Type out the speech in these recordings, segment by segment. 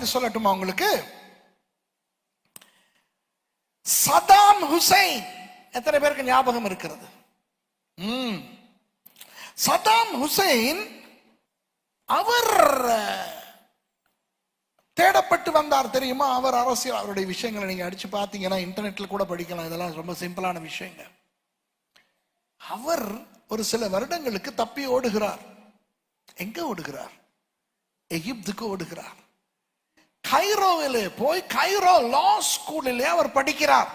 பத்தி சொல்லட்டுமா உங்களுக்கு? Saddam Hussein. எத்தனை பேருக்கு ஞாபகம் இருக்கிறது? சதாம் ஹுசைன் அவர் தேடப்பட்டு வந்தார் தெரியுமா? அவர் அரசியல் அவருடைய விஷயங்களை நீங்க அடிச்சு பார்த்தீங்கன்னா இன்டர்நெட்ல கூட படிக்கலாம். இதெல்லாம் ரொம்ப சிம்பிளான விஷயங்க. அவர் ஒரு சில வருடங்களுக்கு தப்பி ஓடுகிறார். எங்க ஓடுகிறார்? எகிப்துக்கு ஓடுகிறார். கைரோவிலே போய் கைரோ லா ஸ்கூலிலே அவர் படிக்கிறார்.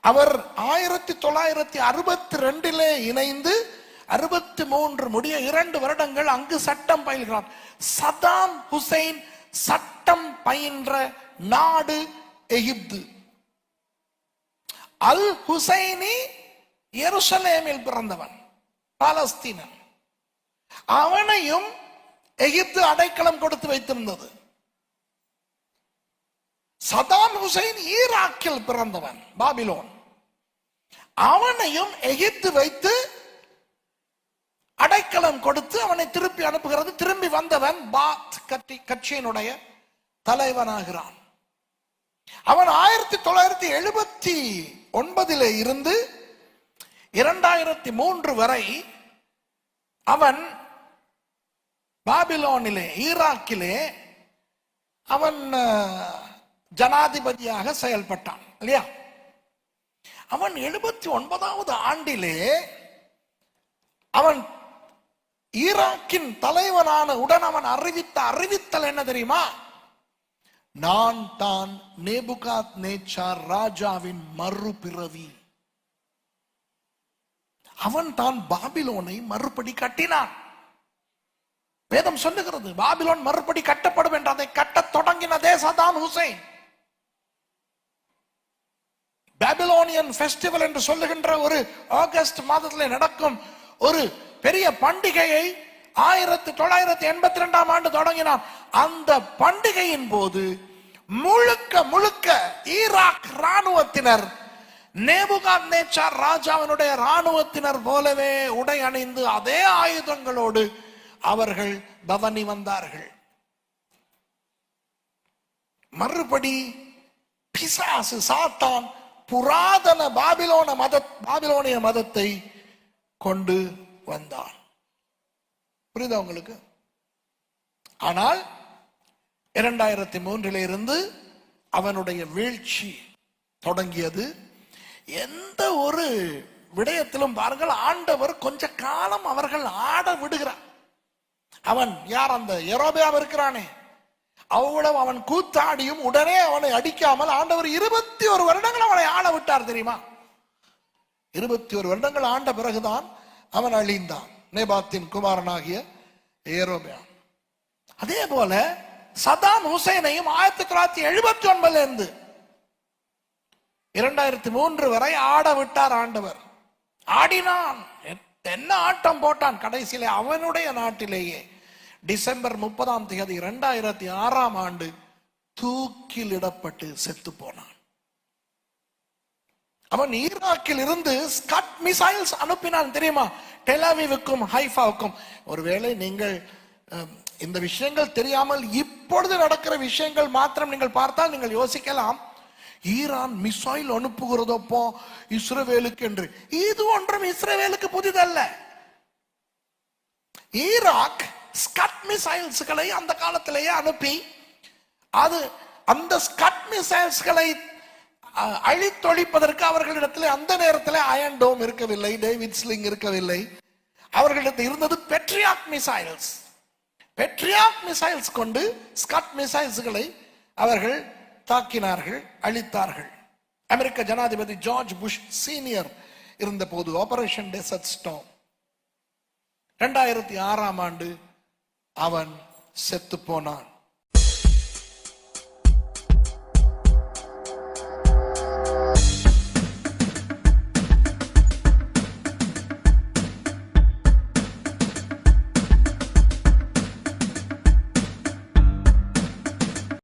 அவர் ஆயிரத்தி தொள்ளாயிரத்தி அறுபத்தி ரெண்டிலே இணைந்து அறுபத்தி மூன்று முடிய இரண்டு வருடங்கள் அங்கு சட்டம் பயில்கிறார். சதாம் ஹுசைன் சட்டம் பயின்ற நாடு எகிப்து. அல் ஹுசைனி எருசலேமில் பிறந்தவன் பாலஸ்தீனன். அவனையும் எகிப்து அடைக்கலம் கொடுத்து வைத்திருந்தது. சதாம் ஹுசைன் ஈராக்கில் பிறந்தவன் பாபிலோன். அவனையும் எகிப்து வைத்து அடைக்கலம் கொடுத்து அவனை திருப்பி அனுப்புகிறது. திரும்பி வந்தவன் பாத் கட்சி கட்சியினுடைய தலைவனாகிறான். அவன் ஆயிரத்தி தொள்ளாயிரத்தி எழுபத்தி ஒன்பதில இருந்து இரண்டாயிரத்தி மூன்று வரை அவன் பாபிலோனிலே ஈராக்கிலே அவன் ஜனாதிபதியாக செயல்பட்டான் இல்லையா? அவன் எழுபத்தி ஒன்பதாவது ஆண்டிலே அவன் ஈராக்கின் தலைவனான உடன் அவன் அறிவித்த அறிவித்தல் என்ன தெரியுமா? நான் தான் நேபுகாத் நேச்சார் ராஜாவின் மறுபிறவி. அவன் தான் பாபிலோனை மறுபடி கட்டினான். வேதம் சொல்லுகிறது பாபிலோன் மறுபடி கட்டப்படும் என்று அதை கட்டத் தொடங்கின சதாம் ஹுசைன். பாபிலோனியன் ஃபெஸ்டிவல் என்று சொல்லுகின்ற ஒரு ஆகஸ்ட் மாதத்தில் நடக்கும் ஒரு பெரிய பண்டிகையை ஆயிரத்தி தொள்ளாயிரத்தி எண்பத்தி ரெண்டாம் ஆண்டு தொடங்கினான் அந்த பண்டிகையின் போது முழுக்க முழுக்க ஈராக் ராணுவத்தினர் நேபுகாத் நேச்சார் ராஜாவினுடைய ராணுவத்தினர் போலவே உடை அணிந்து அதே ஆயுதங்களோடு அவர்கள் பவனி வந்தார்கள். மறுபடி பிசாசு சாத்தான் புராதன பாபிலோன மத பாபிலோனிய மதத்தை கொண்டு வந்தான். புரியுதா உங்களுக்கு? ஆனால் இரண்டாயிரத்தி மூன்றிலிருந்து அவனுடைய வீழ்ச்சி தொடங்கியது. எந்த ஒரு விடயத்திலும் பாருங்கள் ஆண்டவர் கொஞ்ச காலம் அவர்கள் ஆட விடுகிறார். அவன் யார் அந்த எரோபியாம் இருக்கிறானே? அவ்வளவு அவன் கூத்தாடியும் உடனே அவனை அடிக்காமல் ஆண்டவர் இருபத்தி ஒரு வருடங்கள் அவனை ஆள விட்டார் தெரியுமா? இருபத்தி ஒரு வருடங்கள் ஆண்ட பிறகுதான் அவன் அழிந்தான். நேபாத்தின் குமாரனாகிய ஏரோபியாம். அதே போல சதாம் ஹுசைனையும் ஆயிரத்தி தொள்ளாயிரத்தி எழுபத்தி ஒன்பதுல இருந்து இரண்டாயிரத்தி மூன்று வரை ஆட விட்டார் ஆண்டவர். ஆடினான். என்ன ஆட்டம் போட்டான்? கடைசியிலே அவனுடைய நாட்டிலேயே. டிசம்பர் முப்பதாம் தேதி இரண்டாயிரத்தி ஆறாம் ஆண்டு தூக்கிலிடப்பட்டு செத்து போனான். அவன் ஈராக்கில் இருந்து ஸ்கட் மிசைல்ஸ் அனுப்பினான் தெரியுமா? டெலாவிவுக்கும் ஹைஃபாவுக்கும் ஒருவேளை நீங்கள் இந்த விஷயங்கள் தெரியாமல் இப்பொழுது நடக்கிற விஷயங்கள் மாத்திரம் நீங்கள் பார்த்தால் நீங்கள் யோசிக்கலாம். ஈரான் மிசைல் அனுப்புகிறதப்போ இஸ்ரேவேலுக்கு என்று. இது ஒன்றும் இஸ்ரேவேலுக்கு புதிதல்ல. ஈராக் ஸ்கட் மிசைல்ஸ்களை அந்த காலத்திலேயே அனுப்பி அது அந்த ஸ்கட் மிசைல்ஸ்களை அழித்தொழிப்பதற்கு அவர்களிடத்தில் அந்த நேரத்தில் அயன் டோம் இருக்கவில்லை டேவிட் ஸ்லிங் இருக்கவில்லை. அவர்களிடத்தில் இருந்தது பெட்ரியாக் மிசைல்ஸ் பெட்ரியாக் மிசைல்ஸ் கொண்டு ஸ்கட் மிசைல்ஸ்களை அவர்கள் தாக்கினார்கள் அழித்தார்கள். அமெரிக்க ஜனாதிபதி ஜார்ஜ் புஷ் சீனியர் இருந்தபோது ஆபரேஷன் டெசர்ட் ஸ்டோம் ரெண்டாயிரத்தி ஆறாம் ஆண்டு அவன் செத்து போனான்.